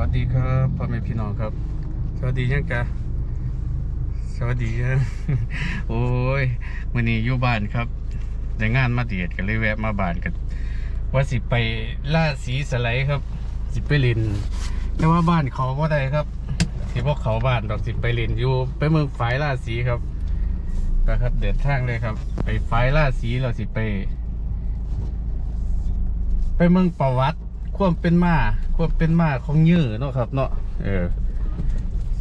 วัสดีครับพ่อแม่พี่น้องครับ สวัสดียังกะสวัสดีครับโอ้ยวันนี้อยู่บ้านครับได้งานมาเดียดกันเลยแวะมาบ้านกันว่าสิไปล่าสีสไลด์ครับ สิไปลินแต่ว่าบ้านเขาก็ได้ครับที่พวกเขาบ้านดอกสิไปลินอยู่ ไปเมืองฝายล่าสีครับก็ครับ เดินทางเลยครับ ไปฝายล่าสีเราสิไป ไปเมืองประวัติ ความเป็นมาความเป็นมาของยื้อเนาะครับ เนาะเออ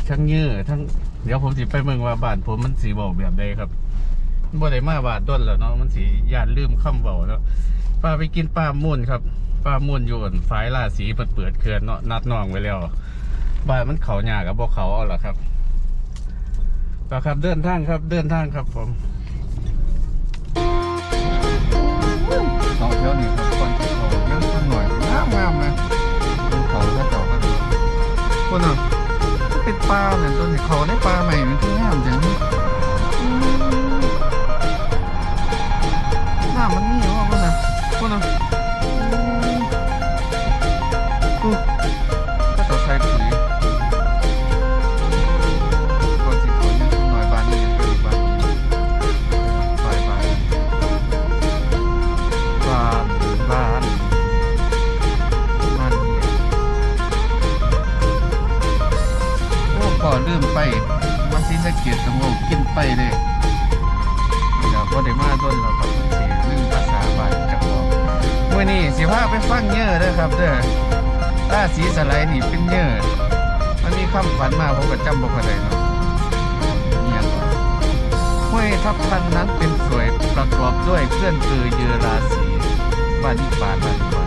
ทั้งยื้อทั้งเดี๋ยวผมสิไปเมืองว่าบ้านผมมันสีบอกแบบใดครับบ่ได้มาบาดด้นแล้วเนาะมันสีย่านลืมคำเบาแล้วป้าไปกินปลาม่นครับปลาม่นอยู่กันฝายราสีเปิดเปิดเขื่อนเนาะนัดน้องไว้แล้วบ้านมันเขาหยากับบ่เขาเอาล่ะครับก็ครับเดินทางครับเดินทางครับผม คนอะเป็นปลาเนี่ยต้นที่เขาได้ปลาใหม่มันคืองามจัง อนี่สิพาไปฟังเยอะเด้อครับเด้อราสีสไลด์นี่เป็นเยอะมันมีคำขวัญมาผมก็จำบอกอะไรเนาะเนี่ยวห้วยทับทันนั้นเป็นสวยประกอบด้วยเคลื่อนคือเยือราศีบ้านนิปานบ้านนิปา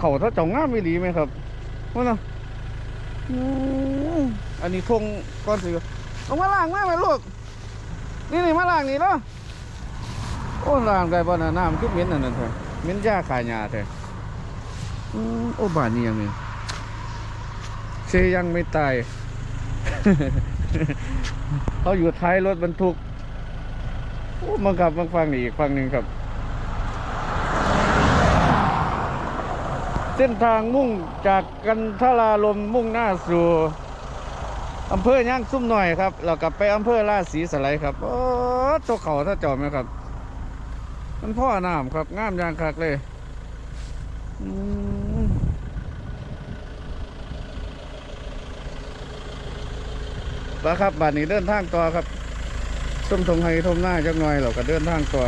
เขาถ้าเจ้างามไม่ดีไหมครับว่าเนาะอืมอันนี้ทงก้อนสีลงมาล่างมาไหมลูกนี่นี่มาล่างนี่เนาะโอ้ล่างได้บ่น่ะน้ำคือเหม็นอันนั้นเถอะเหม็นหญ้าขายหญ้าเถอะอืมโอ้บ้านนี้ยังนี่เชยยังไม่ตายเขาอยู่ท้ายรถบรรทุกโอ้มังกับมังฟังนี่อีกฟังหนึ่งครับ เส้นทางมุ่งจากกันทราลมมุ่งหน้าสู่อำเภอย่างซุ่มหน่อยครับเรากลับไปอำเภอราชสีสไลครับโอ้ตัวเขาถ้าจอมไหมครับ มันพ่อน้ำครับงามอยางคักเลยอืมแล้วครับบัดนี้เดินทางต่อครับส้มทงไฮทมหน้าจักหน่อยเราก็เดินทางต่อ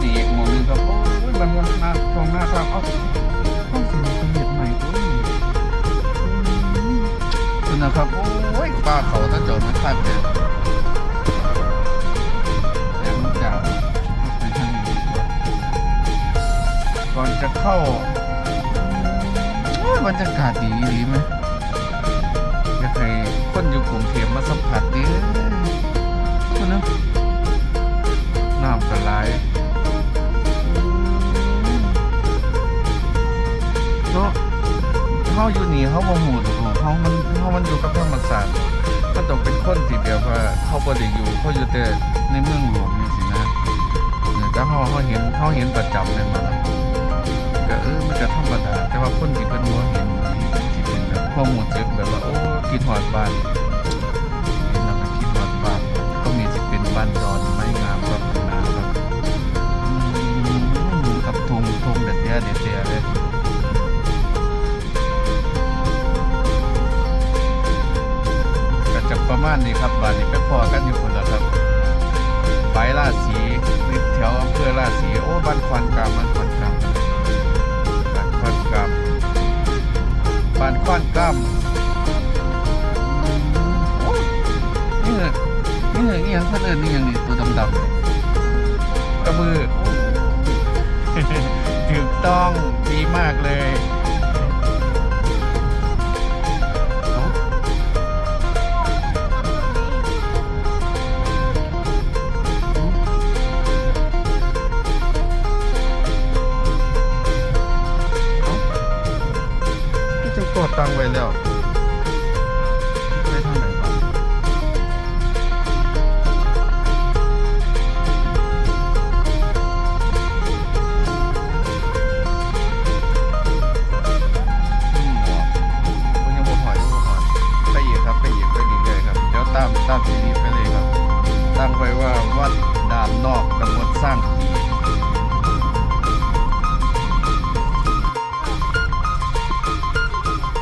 นี่อีกหมองนึงครับโอ้ยมันมันหน้าทงหน้าทางเอา นะครับ โอ้ยป้าเขาถ้าจอดมันคันเลยแรงมันจับไปทางนี้ดีกว่าก่อนจะเข้าอ้ยบรรยากาศดีดีไหมอยากให้คนอยู่กรุงเทพมาสัมผัสดิคุณนะ เขาบ่ได้อยู่เขาอยู่แต่ในเมืองหลวงนี่สินะเนี่ยแต่เขาเขาเห็นเขาเห็นประจำเลยมาก็เออมันก็ธรรม ประมาณนี้ครับบ้านนี้ไปพอกันอยู่คนละครับไปราศีนิดแถวอำเภอราศีโอ้บ้านควันกามบ้านควันกามบ้านควันกามบ้านควันกามโอ้นี่เหรอนี่เหรอนี่ยังเพื่อนเอินนี่ยังนี่ตัวดำๆกระมือถูกต้องดีมากเลย ตั้งไว้แล้วไปทางไหนบ้างอืมบ่คุณยังบ่หอยยังบ่หอยไปอีกครับไปอีกไปเรื่อยๆครับเดี๋ยวตามตามทีนี้ไปเลยครับ ตั้งไว้ว่าวัดด่านนอกตำบลสร้างผี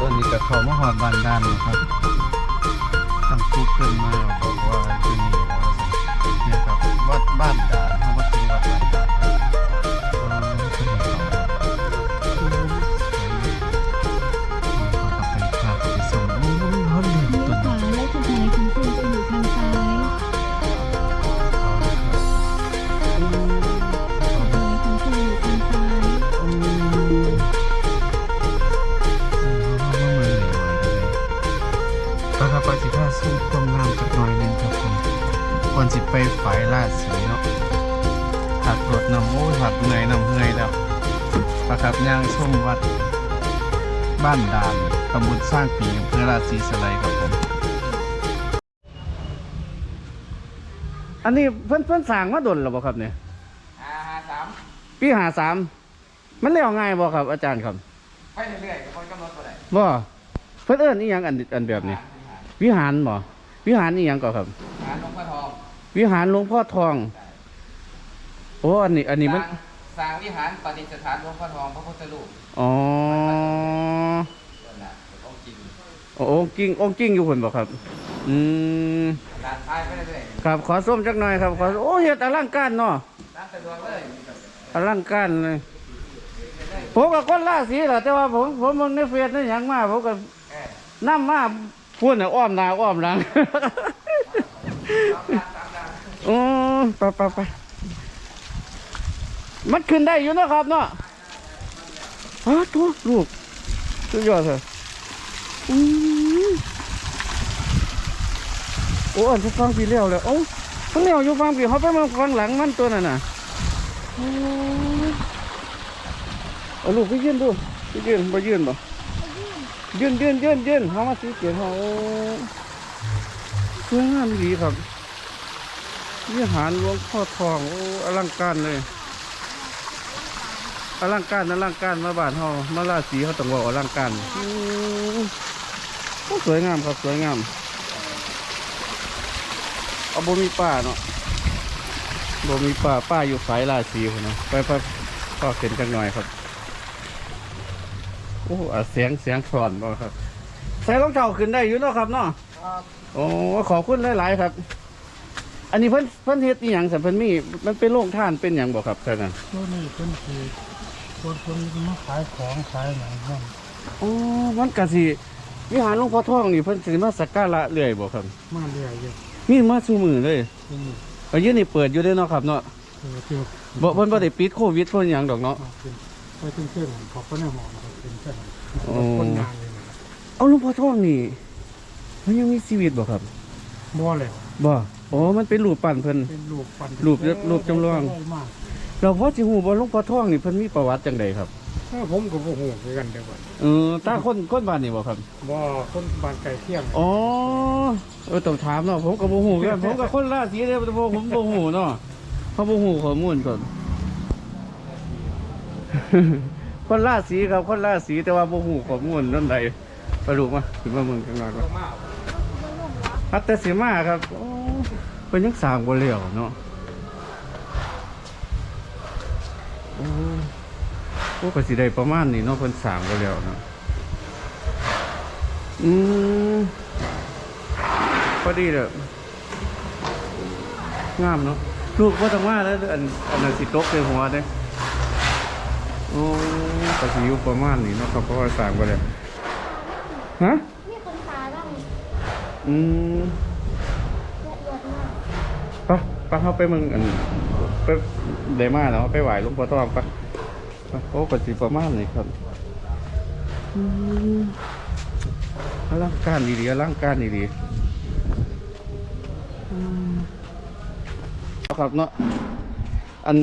อนนี้ก็เขามาหอดบ้านด้านนะครับตั้งคุกเกินมาบอกว่าที่นี่แล้วนะครับวัดบ้านด่า สิพาสู้ความงามจักหน่อยหนึงครับผมก่อนสิไปฝ่ายล่าสีเนาะหักรถนำโอ้ยหักเหนื่อยนำเหนื่อยแล้วประครับย่างชมวัด บ้านดานตำบลสร้างปีอำเภอราศีสไลครับผม อันนี้เพิ่นเพิ่นสร้างมาดนหรือบ่ครับเนี่ยห้าห้าสามปีหาสามมันเรียกง่ายบ่ครับอาจารย์ครับไปเรื่อยๆกับคนกำหนดตัวไหนบ่เพิ่นเอิ้นอีหยังอันอันแบบนี้ วิหารบ่วิหารอีหยังก่อครับหาหลวงพ่อทองวิหารหลวงพ่อทอง โอ้อันนี้ อันนี้มันสร้างสร้างวิหารปฏิสถานหลวงพ่อทองพระพุทธรูปอ๋อนั่นแหละเป็นองค์จริงโอ้องค์กิ้งองค์กิ้งอยู่เพิ่นบ่ครับ อืมด่านท้ายไปเรื่อยครับขอส้มจักหน่อยครับขอโอ้เฮ็ดอลังการเนาะๆร้านสะดวกเลยอลังการเลยผมก็คนราศีแหละแต่ว่าผมผมมึงในเฟซในหยังมาผมก็เออนำมา พูดน่ะอ้อมนาอ้อมหลังอือไปไปไปมันขึ้นได้อยู่นะครับเนาะอ้าตัวลูกสุดยอดเลยอือโอ้อันที่ฟังพี่เลี้ยวเลยโอ้ฟังเลี้ยวอยู่ฟังพี่เขาไปมาฟังหลังมันตัวนั่นน่ะโอ้ยเอาลูกไปยืนดูไปยืนไปยืนบ่ ยืนยืนยืนยืนเขามาสีเกียรเขาสวยงามดีครับวิหารหลวงพ่อทองโอ้อลังการเลยอลังการอลังการมาบ้านเฮามาลาสีเขาต้องบอกอลังการสวยงามครับสวยงามเอาบ่มีป่าเนาะบ่มีป่าป้าอยู่สายลาสีพุ่นนะไปไปก็เห็นจังหน่อยครับ โอ้อะเสียงเสียงสอนบ่ครับ ใส่รองเท้าขึ้นได้อยู่เนาะครับเนาะโอ้ขอบคุณหลาย ๆ ครับ อันนี้เพิ่นเพิ่นเฮ็ดอีหยังสัมเพิ่นมีมันเป็นโรงท่านเป็นหยังบ่ครับเท่านั้นตัวนี้เป็นคือคนคนมาขายของขายหนังนั่นอ๋อมันก็สิวิหารหลวงพ่อทองนี่เพิ่นสิมาสักการะเรื่อยบ่ครับ มาเรื่อยอยู่มีมาสู่มือเลยที่นี่เอายืนนี่เปิดอยู่เด้อเนาะครับเนาะคือที่บ่เพิ่นบ่ได้ปิดโควิดเพิ่นหยังดอกเนาะ ไปถึงเส้นเขาก็ในหอมเขาเป็นเส้นโอ้คนงานเลยนะเอาหลวงพ่อทองนี่ มันยังมีชีวิตบ่ครับบ่เลยบ่อ๋อมันเป็นรูปปั้นเพิ่น เป็นรูปปันรูปรูปจำลองมากเราพอสิฮู้บ่หลวงพ่อทองนี่เพิ่นมีประวัติจังไดครับถ้าผมก็บ่ฮู้คือกันเด้อว่าเออตาคนคนบ้านนี่บ่ครับ บ่คนบ้านไก่เที่ยงอ๋อเออต้องถามเนาะผมก็บ่ฮู้กันผมก็คนราศีเด้อแต่ผมบ่ฮู้เนาะเขาบ่ฮู้ข้อมูลก่อน คนราศีครับคนราศีแต่ว่าบ่ฮู้ข้อมูลนั่นใดไปลูมาขึ้นมาเมืองข้างนอกก่อนฮัตแต่สิมาครับโอ้เพิ่นยังสร้างบ่แล้วเนาะโอ้โอ้ก็สิได้ประมาณนี้เนาะเพิ่นสร้างบ่แล้วเนาะอืมพอดีเลยงามเนาะลูกบ่ต้องมาแล้วอันอันนั้นสิตกใส่หัวเด้ โอ้ก็สิอยู่ประมาณนี้เนาะครับเพราะว่าสร้างไปเลยฮะมีคนขายบ้างอืมละเอียดมากไปะปะเข้าไปเมึงอันไปเดมาเนาะไปไหวหลุงพ่อทองปะไปโอ้ก็สิประมาณนี้ครับอืมอลังการดีๆอลังการดีๆอืมครับเนาะอัน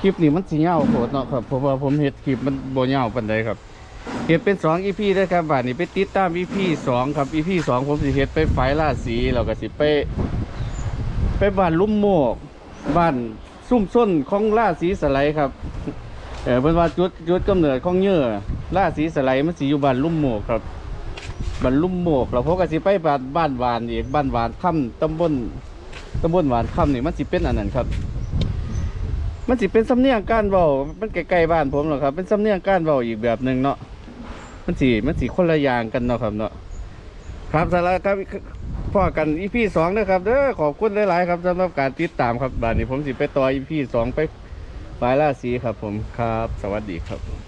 คลิปนี้มันสิยาโพดเนาะครับเพราะว่าผมเฮ็ดคลิปมันโบ่ยาปานใดครับเฮ็ดเป็นสองอีพีด้ครับบาทนี้ไปติดตามอีพีสองครับอีพีสองผมสิเฮ็ดไปไฟล่าสีแล้วก็สิไป ไปบ้านลุ่มโมกบ้านซุ่มส้นของล่าสีสไลด์ครับเออเป็นว่าจุดจุดกำเนิดของเยื่อล่าสีสไลด์มันสิอยู่บ้านลุ่มโมกครับบ้านลุ่มโมกแล้วผมก็สิไปบ้านบ้านหวานอีกบ้านหวานค่ำตำบลตำบลหวานค่ำนี่มันสิเป็นอันนั้นครับ มันสิเป็นสำเนียงการเบามันไกลๆบ้านผมหรอกครับ เป็นสำเนียงการเบาอีกแบบหนึ่งเนาะ มันสิมันสิคนละอย่างกันเนาะครับเนาะ ครับสาระครับพ่อกันอีพีสองนะครับเด้อขอบคุณหลายๆครับสำหรับการติดตามครับบ้านนี้ผมสิไปต่ออีพีสองไปปลายราศีครับผมครับ สวัสดีครับ